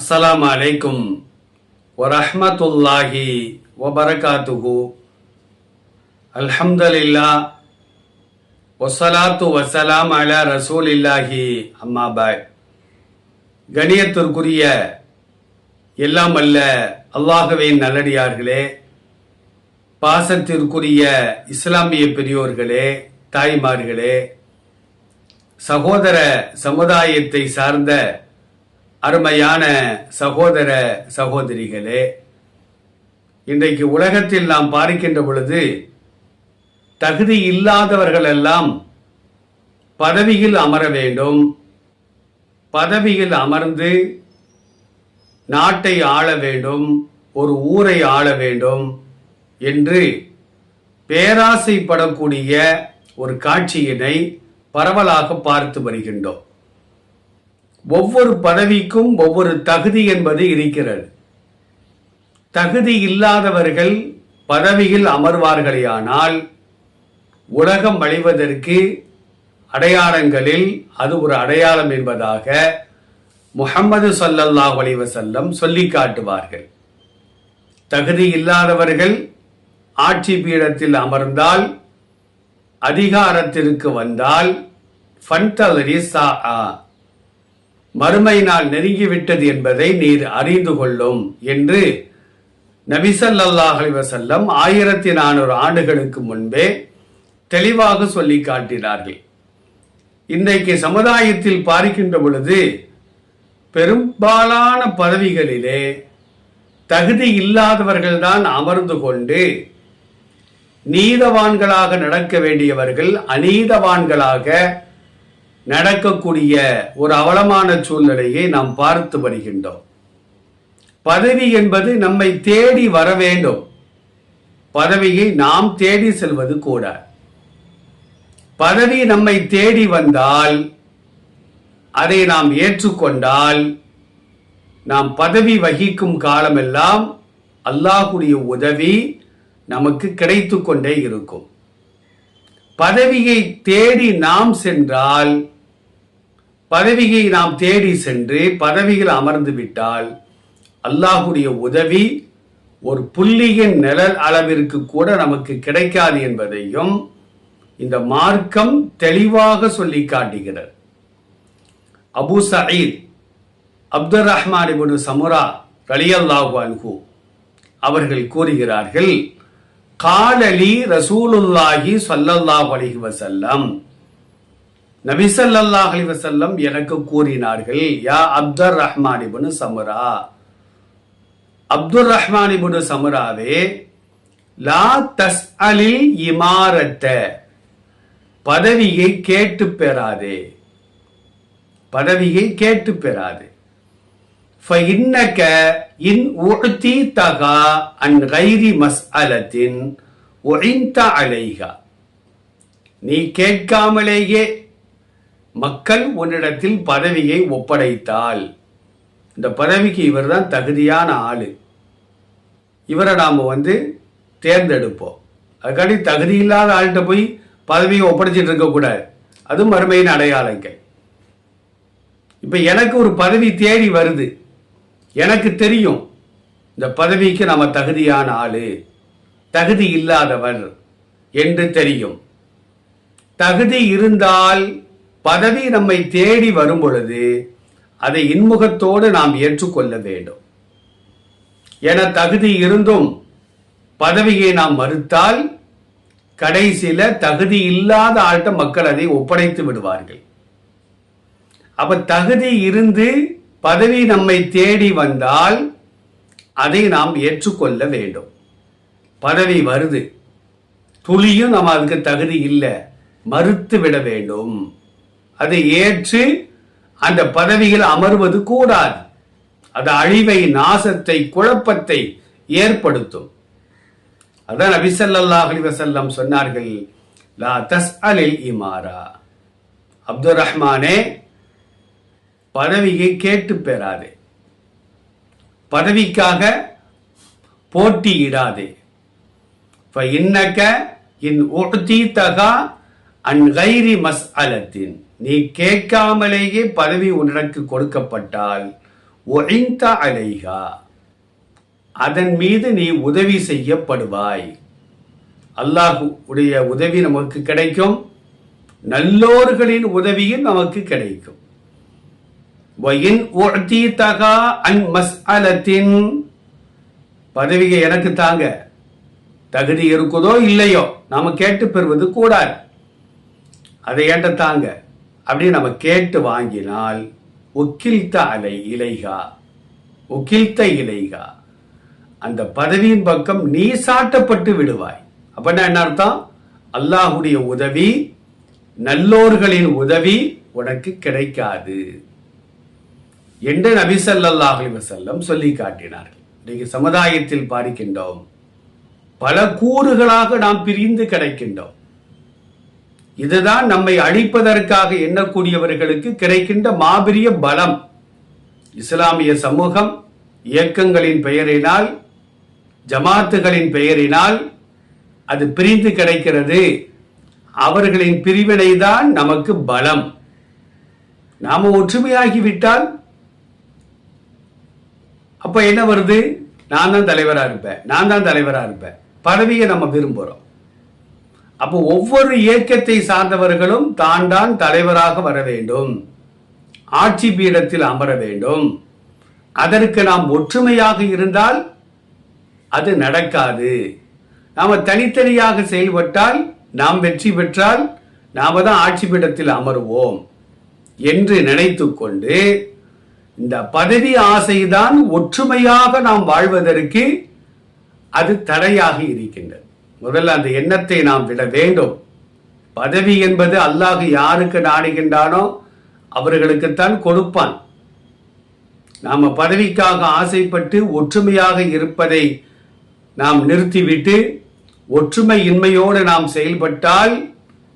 அஸ்லாம் அலைக்கும் வரஹ்மத்துல்லாஹி வபரகாத்துகு அல்ஹம்துலில்லா ஒசலாத்து வசலாம் அல ரசூல் இல்லாஹி அம்மாபாய் கணியத்திற்குரிய எல்லாம் அல்ல அல்லாஹுவின் நல்லடியார்களே பாசத்திற்குரிய இஸ்லாமிய பெரியோர்களே தாய்மார்களே சகோதர சமுதாயத்தை சார்ந்த அருமையான சகோதர சகோதரிகளே இன்றைக்கு உலகத்தில் நாம் பார்க்கின்ற பொழுது தகுதி இல்லாதவர்கள் எல்லாம் பதவியில் அமர வேண்டும். பதவியில் அமர்ந்து நாட்டை ஆள வேண்டும் ஒரு ஊரை ஆள வேண்டும் என்று பேராசைப்படக்கூடிய ஒரு காட்சியினை பரவலாக பார்த்து வருகின்றோம். ஒவ்வொரு பதவிக்கும் ஒவ்வொரு தகுதி என்பது இருக்கிறது. தகுதி இல்லாதவர்கள் பதவியில் அமர்வார்களேயானால் உலகம் அழிவதற்கு அடையாளங்களில் அது ஒரு அடையாளம் என்பதாக முகம்மது ஸல்லல்லாஹு அலைஹி சொல்லி காட்டுவார்கள். தகுதி இல்லாதவர்கள் ஆட்சி பீடத்தில் அமர்ந்தால் அதிகாரத்திற்கு வந்தால் ஃபன்தலரி சா மறுமை நாள் நெருங்கிவிட்டது என்பதை நீர் அறிந்து கொள்ளும் என்று நபிசல்லாஹ் வசல்லம் ஆயிரத்தி நானூறு ஆண்டுகளுக்கு முன்பே தெளிவாக சொல்லி காட்டினார்கள். இன்றைக்கு சமுதாயத்தில் பார்க்கின்ற பொழுது பெரும்பாலான பதவிகளிலே தகுதி இல்லாதவர்கள்தான் அமர்ந்து கொண்டு நீதவான்களாக நடக்க வேண்டியவர்கள் அநீதவான்களாக நடக்கக்கூடிய ஒரு அவலமான சூழ்நிலையை நாம் பார்த்து வருகின்றோம். பதவி என்பது நம்மை தேடி வர வேண்டும். பதவியை நாம் தேடி செல்வது கூட பதவி நம்மை தேடி வந்தால் அதை நாம் ஏற்றுக்கொண்டால் நாம் பதவி வகிக்கும் காலமெல்லாம் அல்லாஹுடைய உதவி நமக்கு கிடைத்து கொண்டே இருக்கும். பதவியை தேடி நாம் சென்றால் பதவியை நாம் தேடி சென்று பதவியில் அமர்ந்து விட்டால் அல்லாஹுடைய உதவி ஒரு புள்ளியின் நிழல் அளவிற்கு கூட நமக்கு கிடைக்காது என்பதையும் இந்த மார்க்கம் தெளிவாக சொல்லி காட்டுகிறது. Abu Saeed Abdul Rahman ibn Samura ரலியல்லாஹு அன்ஹு அவர்கள் கூறுகிறார்கள் காலலி ரசூலுல்லாஹி சல்லல்லாஹ் அலிஹி வசல்லம் நபி ஸல்லல்லாஹு அலைஹி எனக்கு கூறினார்கள் யா அப்துர் ரஹ்மான் இபுனு சமுரா. அப்துல் ரஹ்மான் இபுனு சமுராவே லா தஸ்அலில் இமாரத்த. பதவியை கேட்டு பெறாதே. பதவியை கேட்டு பெறாதே. இன் உழ்த்தி தகா அன் கைரி மஸ் அலத்தின் ஒழிந்த அலைகா நீ கேட்காமலேயே மக்கள் உன்னிடத்தில் பதவியை ஒப்படைத்தால். இந்த பதவிக்கு இவர் தான் தகுதியான ஆள். இவரை நாம் வந்து தேர்ந்தெடுப்போம். அதுக்காண்டி தகுதி இல்லாத ஆள்கிட்ட போய் பதவியை ஒப்படைச்சிட்டு இருக்கக்கூடாது அது மறுமையின் அடையாளங்கள். இப்போ எனக்கு ஒரு பதவி தேடி வருது. எனக்கு தெரியும். இந்த பதவிக்கு நம்ம தகுதியான ஆளு. தகுதி இல்லாதவர் என்று தெரியும். தகுதி இருந்தால் பதவி நம்மை தேடி வரும் பொழுது அதை இன்முகத்தோடு நாம் ஏற்றுக்கொள்ள வேண்டும். என தகுதி இருந்தும் பதவியை நாம் மறுத்தால் கடைசியில தகுதி இல்லாத ஆள்கிட்ட மக்கள் அதை ஒப்படைத்து விடுவார்கள். அப்ப தகுதி இருந்து பதவி நம்மை தேடி வந்தால் அதை நாம் ஏற்றுக்கொள்ள வேண்டும். பதவி வருது. துளியும் நம்ம அதுக்கு தகுதி இல்லை. மறுத்து விட வேண்டும். அதை ஏற்று அந்த பதவியில் அமர்வது கூடாது. அது அழிவை நாசத்தை குழப்பத்தை ஏற்படுத்தும். அதான் நபிசல்லாஹ் அலி வசல்லம் சொன்னார்கள் லா தஸ் அலில் இமாரா. அப்துல் ரஹ்மானே பதவியை கேட்டு பெறாதே. பதவிக்காக போட்டியிடாதே. இன்னக்க இன் தகா அன்கைரி மஸ் அலத்தின் நீ கேட்காமலேயே பதவி உனக்கு கொடுக்கப்பட்டால் ஒழிந்த அலைகா அதன் மீது நீ உதவி செய்யப்படுவாய். அல்லாஹு உடைய உதவி நமக்கு கிடைக்கும். நல்லோர்களின் உதவியும் நமக்கு கிடைக்கும். வயின் தகா அன் மஸ்அலத்தின் பதவியை எனக்கு தாங்க. தகுதி இருக்குதோ இல்லையோ நாம கேட்டு பெறுவது கூடாது. அதை ஏண்ட தாங்க? அப்படி நம்ம கேட்டு வாங்கினால் ஒக்கில்த அலை இலைகா. ஒக்கில்த இலைகா. அந்த பதவியின் பக்கம் நீ சாட்டப்பட்டு விடுவாய். அப்படின்னா என்ன அர்த்தம்? அல்லாஹுடைய உதவி நல்லோர்களின் உதவி உனக்கு கிடைக்காது. என்று நபி வசல்லம் சொல்லி காட்டினார்கள். இன்றைக்கு சமுதாயத்தில் பார்க்கின்றோம். பல கூறுகளாக நாம் பிரிந்து கிடைக்கின்றோம். இதுதான் நம்மை அழிப்பதற்காக எண்ணக்கூடியவர்களுக்கு கிடைக்கின்ற மாபெரிய பலம். இஸ்லாமிய சமூகம் இயக்கங்களின் பெயரினால் ஜமாத்துகளின் பெயரினால் அது பிரிந்து கிடைக்கிறது. அவர்களின் பிரிவினை தான் நமக்கு பலம். நாம ஒற்றுமையாகிவிட்டால் அப்ப என்ன வருது? நான் தான் தலைவரா இருப்பேன். நான் தான் தலைவரா இருப்பேன். பதவியை நம்ம விரும்புறோம். அப்போ ஒவ்வொரு இயக்கத்தை சார்ந்தவர்களும் தான் தான் தலைவராக வர வேண்டும். ஆட்சி பீடத்தில் அமர வேண்டும். அதற்கு நாம் ஒற்றுமையாக இருந்தால் அது நடக்காது. நாம் தனித்தனியாக செயல்பட்டால் நாம் வெற்றி பெற்றால் நாம தான் ஆட்சி பீடத்தில் அமருவோம் என்று நினைத்து கொண்டு இந்த பதவி ஆசைதான் ஒற்றுமையாக நாம் வாழ்வதற்கு அது தடையாக இருக்கின்றது. முதல்ல அந்த எண்ணத்தை நாம் விட வேண்டும். பதவி என்பது அல்லாஹ் யாருக்கு நாடுகின்றானோ அவர்களுக்குத்தான் கொடுப்பான். நாம் பதவிக்காக ஆசைப்பட்டு ஒற்றுமையாக இருப்பதை நாம் நிறுத்திவிட்டு ஒற்றுமை இன்மையோடு நாம் செயல்பட்டால்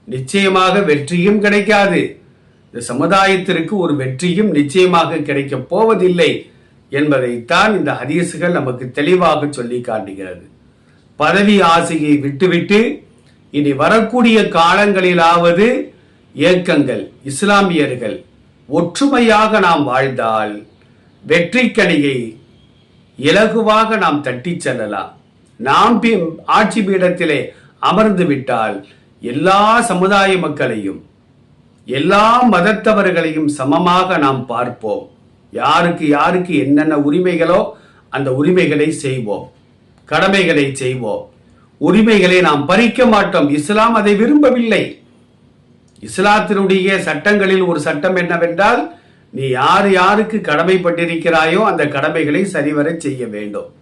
நிச்சயமாக வெற்றியும் கிடைக்காது. இந்த சமுதாயத்திற்கு ஒரு வெற்றியும் நிச்சயமாக கிடைக்கப் போவதில்லை என்பதைத்தான் இந்த ஹதீசுகள் நமக்கு தெளிவாக சொல்லி காட்டுகிறது. பதவி ஆசையை விட்டுவிட்டு இனி வரக்கூடிய காலங்களிலாவது இயக்கங்கள் இஸ்லாமியர்கள் ஒற்றுமையாக நாம் வாழ்ந்தால் வெற்றிக்கணியை இலகுவாக நாம் தட்டிச் செல்லலாம். நாம் பி- ஆட்சி பீடத்திலே அமர்ந்து விட்டால் எல்லா சமுதாய மக்களையும் எல்லா மதத்தவர்களையும் சமமாக நாம் பார்ப்போம். யாருக்கு யாருக்கு என்னென்ன உரிமைகளோ அந்த உரிமைகளை செய்வோம். கடமைகளை செய்வோம். உரிமைகளை நாம் பறிக்க மாட்டோம். இஸ்லாம் அதை விரும்பவில்லை. இஸ்லாத்தினுடைய சட்டங்களில் ஒரு சட்டம் என்னவென்றால் நீ யார் யாருக்கு கடமைப்பட்டிருக்கிறாயோ அந்த கடமைகளை சரிவர செய்ய வேண்டும்.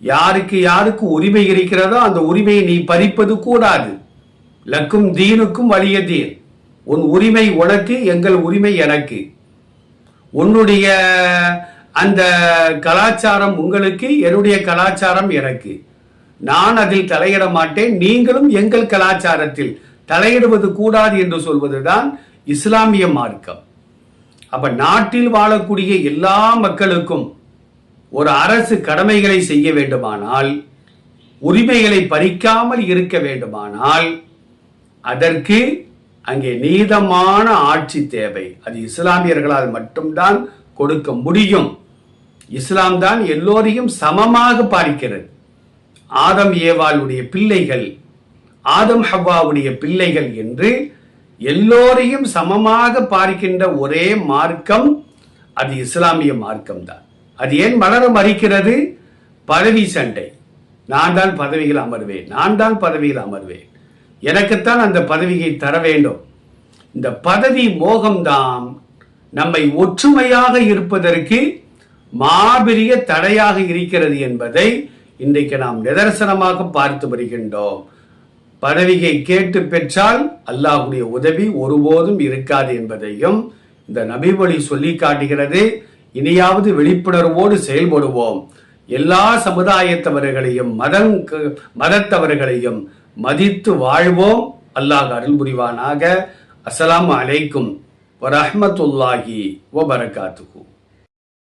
யாருக்கு யாருக்கு உரிமை இருக்கிறதோ அந்த உரிமையை நீ பறிப்பது கூடாது. லக்கும் தீனுக்கும் வலிய தீன். உன் உரிமை உனக்கு எங்கள் உரிமை எனக்கு. உன்னுடைய அந்த கலாச்சாரம் உங்களுக்கு என்னுடைய கலாச்சாரம் எனக்கு. நான் அதில் தலையிட மாட்டேன் நீங்களும் எங்கள் கலாச்சாரத்தில் தலையிடுவது கூடாது என்று சொல்வதுதான் இஸ்லாமிய மார்க்கம். அப்ப நாட்டில் வாழக்கூடிய எல்லா மக்களுக்கும் ஒரு அரசு கடமைகளை செய்ய வேண்டுமானால் உரிமைகளை பறிக்காமல் இருக்க வேண்டுமானால் அதற்கு அங்கே நீதமான ஆட்சி தேவை. அது இஸ்லாமியர்களால் மட்டும்தான் கொடுக்க முடியும். இஸ்லாம் தான் எல்லோரையும் சமமாக பார்க்கிறது ஆதம் ஏவாளுடைய பிள்ளைகள் ஆதம் ஹவ்வாவுடைய பிள்ளைகள் என்று எல்லோரையும் சமமாக பார்க்கின்ற ஒரே மார்க்கம் அது இஸ்லாமிய மார்க்கம் தான் அது ஏன் மலர மறிக்கிறது? பதவி சண்டை. நான் தான் பதவியில் அமர்வேன். நான் தான் பதவியில் அமர்வேன். எனக்குத்தான் அந்த பதவியை தர வேண்டும். இந்த பதவி மோகம்தான் நம்மை ஒற்றுமையாக இருப்பதற்கு மாபெரிய தடையாக இருக்கிறது என்பதை இன்றைக்கு நாம் நிதர்சனமாக பார்த்து வருகின்றோம். பதவியை கேட்டு பெற்றால் அல்லாஹுடைய உதவி ஒருபோதும் இருக்காது என்பதையும் இந்த நபிமொழி சொல்லி காட்டுகிறது. இனியாவது விழிப்புணர்வோடு செயல்படுவோம். எல்லா சமுதாயத்தவர்களையும் மதம் மதத்தவர்களையும் மதித்து வாழ்வோம். அல்லாஹ் அருள் புரிவானாக அஸ்லாம் அலைக்கும் வரஹ்மத்துல்லாஹி வபரகாத்துக்கும்